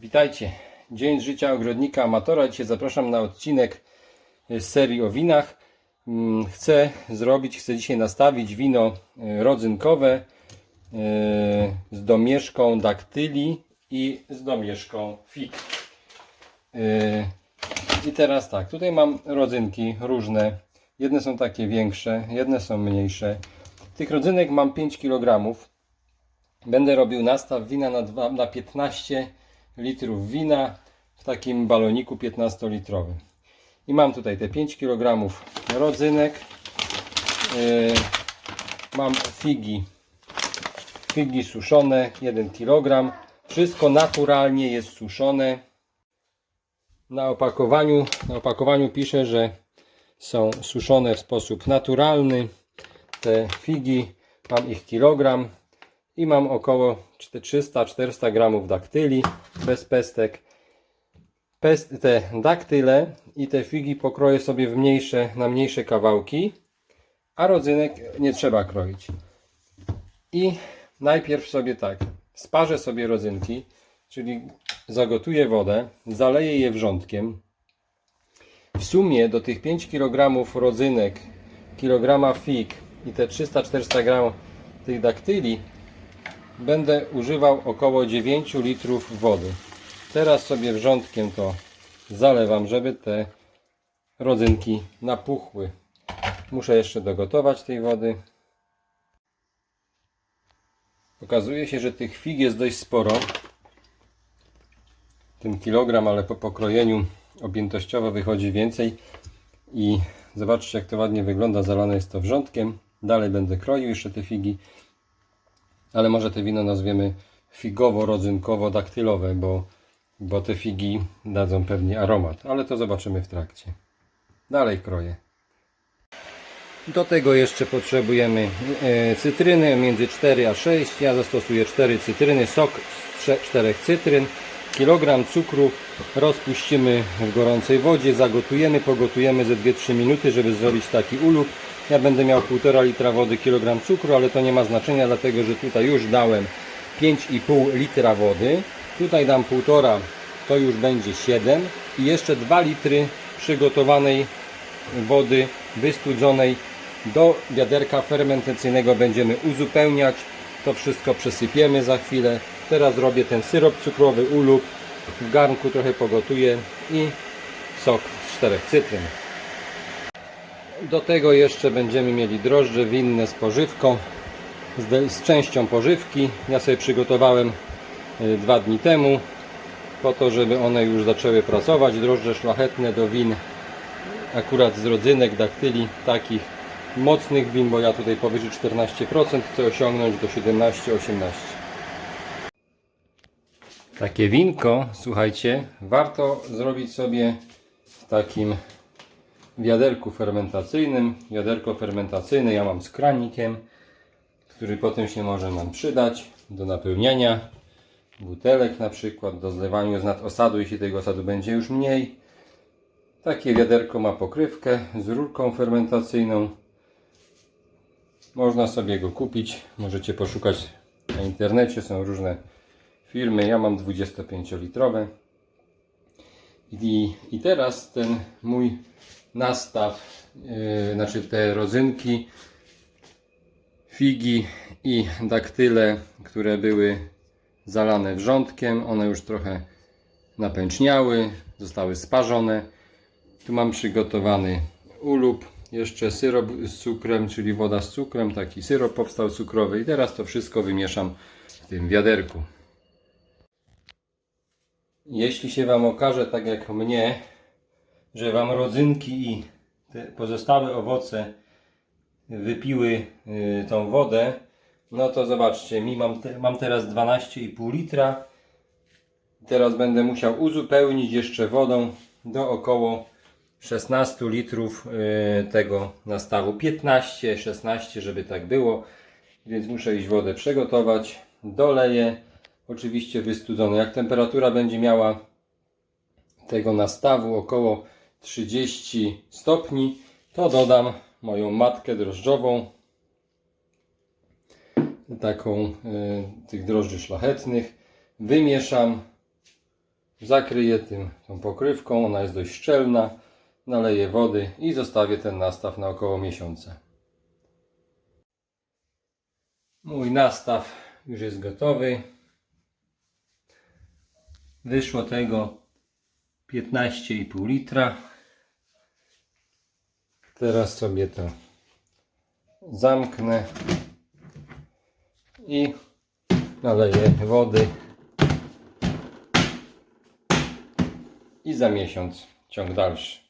Witajcie. Dzień życia ogrodnika amatora. Dzisiaj zapraszam na odcinek z serii o winach. Mm, Chcę zrobić, chcę dzisiaj nastawić wino e, rodzynkowe e, z domieszką daktyli i z domieszką fig. E, I teraz tak, tutaj mam rodzynki różne. Jedne są takie większe, jedne są mniejsze. Tych rodzynek mam 5 kg. Będę robił nastaw wina na, dwa, na 15 litrów wina w takim baloniku 15-litrowym. I mam tutaj te 5 kg rodzynek. Yy, mam figi, figi suszone 1 kg. Wszystko naturalnie jest suszone. Na opakowaniu, na opakowaniu pisze, że są suszone w sposób naturalny. Te figi, mam ich kilogram i mam około 300-400 gramów daktyli bez pestek. Pest, te daktyle i te figi pokroję sobie w mniejsze, na mniejsze kawałki, a rodzynek nie trzeba kroić. I najpierw sobie tak, sparzę sobie rodzynki, czyli zagotuję wodę, zaleję je wrzątkiem. W sumie do tych 5 kg rodzynek, kilograma fig i te 300-400 g tych daktyli będę używał około 9 litrów wody. Teraz sobie wrzątkiem to zalewam, żeby te rodzynki napuchły. Muszę jeszcze dogotować tej wody. Okazuje się, że tych fig jest dość sporo. Ten kilogram, ale po pokrojeniu objętościowo wychodzi więcej. I zobaczcie jak to ładnie wygląda. Zalane jest to wrzątkiem. Dalej będę kroił jeszcze te figi ale może te wino nazwiemy figowo-rodzynkowo-daktylowe, bo, bo te figi dadzą pewnie aromat, ale to zobaczymy w trakcie. Dalej kroję. Do tego jeszcze potrzebujemy e, cytryny między 4 a 6. Ja zastosuję 4 cytryny, sok z 4 cytryn, kilogram cukru rozpuścimy w gorącej wodzie, zagotujemy, pogotujemy ze 2-3 minuty, żeby zrobić taki ulub. Ja będę miał 1,5 litra wody, kilogram cukru, ale to nie ma znaczenia, dlatego że tutaj już dałem 5,5 litra wody. Tutaj dam 1,5, to już będzie 7 i jeszcze 2 litry przygotowanej wody wystudzonej do wiaderka fermentacyjnego będziemy uzupełniać. To wszystko przesypiemy za chwilę. Teraz robię ten syrop cukrowy, ulub. W garnku trochę pogotuję i sok z czterech cytryn. Do tego jeszcze będziemy mieli drożdże winne z pożywką, z, z częścią pożywki. Ja sobie przygotowałem y, dwa dni temu, po to, żeby one już zaczęły pracować. Drożdże szlachetne do win, akurat z rodzynek, daktyli, takich mocnych win, bo ja tutaj powyżej 14% chcę osiągnąć do 17-18%. Takie winko, słuchajcie, warto zrobić sobie takim wiaderku fermentacyjnym. Wiaderko fermentacyjne ja mam z kranikiem, który potem się może nam przydać do napełniania butelek na przykład, do zlewania z nad osadu, jeśli tego osadu będzie już mniej. Takie wiaderko ma pokrywkę z rurką fermentacyjną. Można sobie go kupić, możecie poszukać na internecie, są różne firmy. Ja mam 25-litrowe. I, I teraz ten mój nastaw, yy, znaczy te rodzynki, figi i daktyle, które były zalane wrzątkiem, one już trochę napęczniały, zostały sparzone. Tu mam przygotowany ulub, jeszcze syrop z cukrem, czyli woda z cukrem, taki syrop powstał cukrowy i teraz to wszystko wymieszam w tym wiaderku. Jeśli się Wam okaże, tak jak mnie, że Wam rodzynki i te pozostałe owoce wypiły y, tą wodę, no to zobaczcie, mi mam, te, mam teraz 12,5 litra. Teraz będę musiał uzupełnić jeszcze wodą do około 16 litrów y, tego nastawu. 15, 16, żeby tak było. Więc muszę iść wodę przygotować. Doleję. Oczywiście wystudzone. Jak temperatura będzie miała tego nastawu około 30 stopni, to dodam moją matkę drożdżową. Taką y, tych drożdży szlachetnych. Wymieszam Zakryję tym tą pokrywką, ona jest dość szczelna. Naleję wody i zostawię ten nastaw na około miesiąca. Mój nastaw już jest gotowy. Wyszło tego 15,5 litra. Teraz sobie to zamknę i naleję wody i za miesiąc ciąg dalszy.